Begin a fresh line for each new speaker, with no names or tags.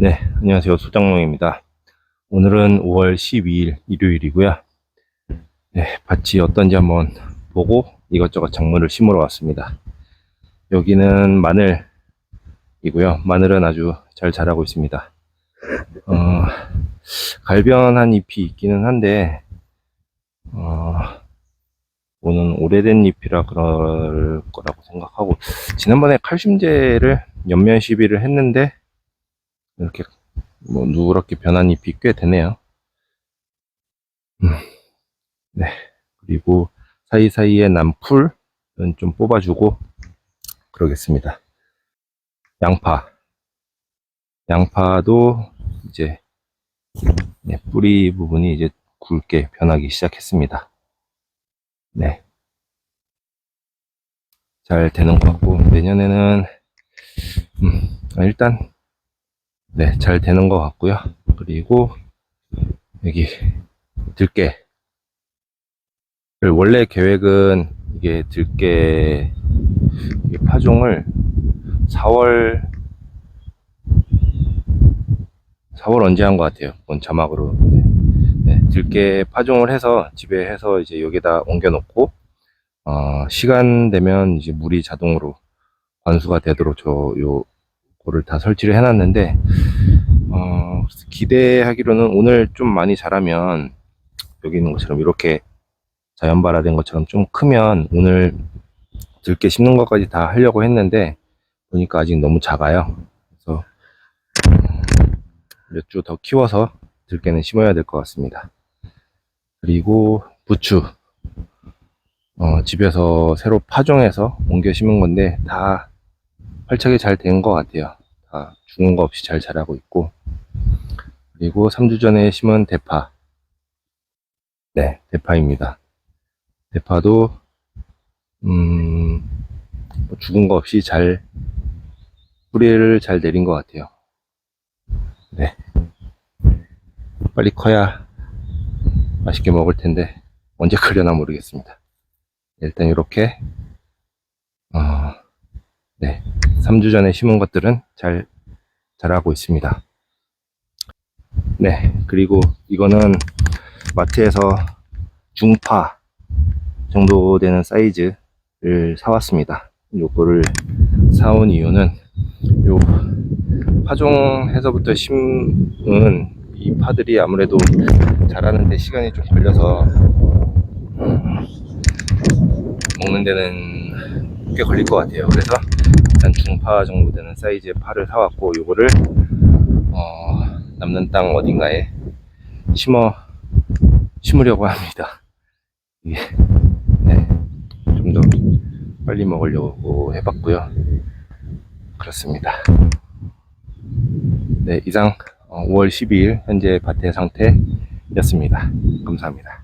네, 안녕하세요. 소장농입니다. 오늘은 5월 12일 일요일이고요. 네, 밭이 어떤지 한번 보고 이것저것 작물을 심으러 왔습니다. 여기는 마늘이고요. 마늘은 아주 잘 자라고 있습니다. 어, 갈변한 잎이 있기는 한데, 어, 오는 오래된 잎이라 그럴 거라고 생각하고, 지난번에 칼슘제를 연면 시비를 했는데, 이렇게 뭐 누렇게 변한 잎이 꽤 되네요. 음, 네. 그리고 사이사이에 난 풀은 좀 뽑아주고 그러겠습니다. 양파. 양파도 이제 네, 뿌리 부분이 이제 굵게 변하기 시작했습니다. 네. 잘 되는 것 같고 내년에는 음, 일단 네, 잘 되는 것 같고요. 그리고 여기 들깨. 원래 계획은 이게 들깨 파종을 4월 4월 언제 한 것 같아요. 그건 자막으로. 네. 네, 들깨 파종을 해서 집에 해서 이제 여기다 옮겨 놓고 어, 시간 되면 이제 물이 자동으로 관수가 되도록 저요 거를 다 설치를 해놨는데 어, 기대하기로는 오늘 좀 많이 자라면 여기 있는 것처럼 이렇게 자연발화된 것처럼 좀 크면 오늘 들깨 심는 것까지 다 하려고 했는데 보니까 아직 너무 작아요. 그래서 몇 주 더 키워서 들깨는 심어야 될 것 같습니다. 그리고 부추 어, 집에서 새로 파종해서 옮겨 심은 건데 다 활착이 잘 된 것 같아요. 다 죽은 거 없이 잘 자라고 있고. 그리고 3주 전에 심은 대파. 네 대파입니다. 대파도 음, 뭐 죽은 거 없이 잘 뿌리를 잘 내린 것 같아요. 네. 빨리 커야 맛있게 먹을 텐데 언제 크려나 모르겠습니다. 일단 이렇게 어, 네 3주 전에 심은 것들은 잘 자라고 있습니다. 네, 그리고 이거는 마트에서 중파 정도 되는 사이즈를 사왔습니다. 요거를 사온 이유는 요 파종해서부터 심은 이 파들이 아무래도 자라는데 시간이 좀 걸려서 음, 먹는 데는 꽤 걸릴 것 같아요. 그래서 일단 중파 정도 되는 사이즈의 파를 사왔고 요거를 어, 남는 땅 어딘가에 심어 심으려고 합니다. 이게 네, 좀 더 빨리 먹으려고 해봤고요. 그렇습니다. 네, 이상 어, 5월 12일 현재 밭의 상태였습니다. 감사합니다.